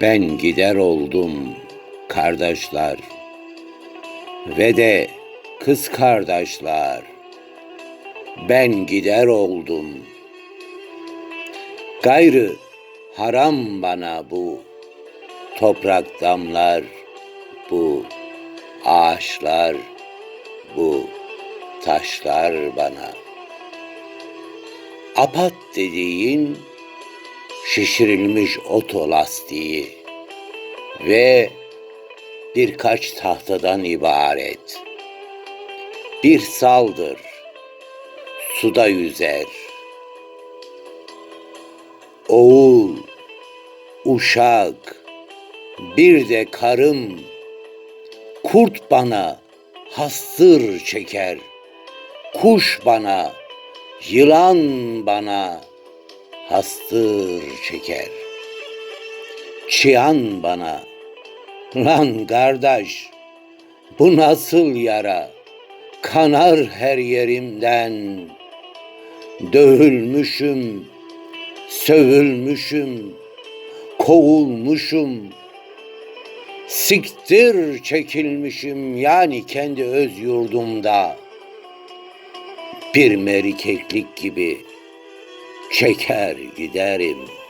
Ben gider oldum kardeşler ve de kız kardeşler. Ben gider oldum. Gayrı haram bana bu toprak damlar, bu ağaçlar, bu taşlar bana. Apat dediğin şişirilmiş oto lastiği ve birkaç tahtadan ibaret. Bir saldır, suda yüzer. Oğul, uşak, bir de karım, kurt bana hastır çeker, kuş bana, yılan bana hastır çeker. Çıyan bana, lan kardeş, bu nasıl yara, kanar her yerimden, dövülmüşüm, sövülmüşüm, kovulmuşum, siktir çekilmişim yani kendi öz yurdumda. Bir merikeklik gibi çeker giderim.''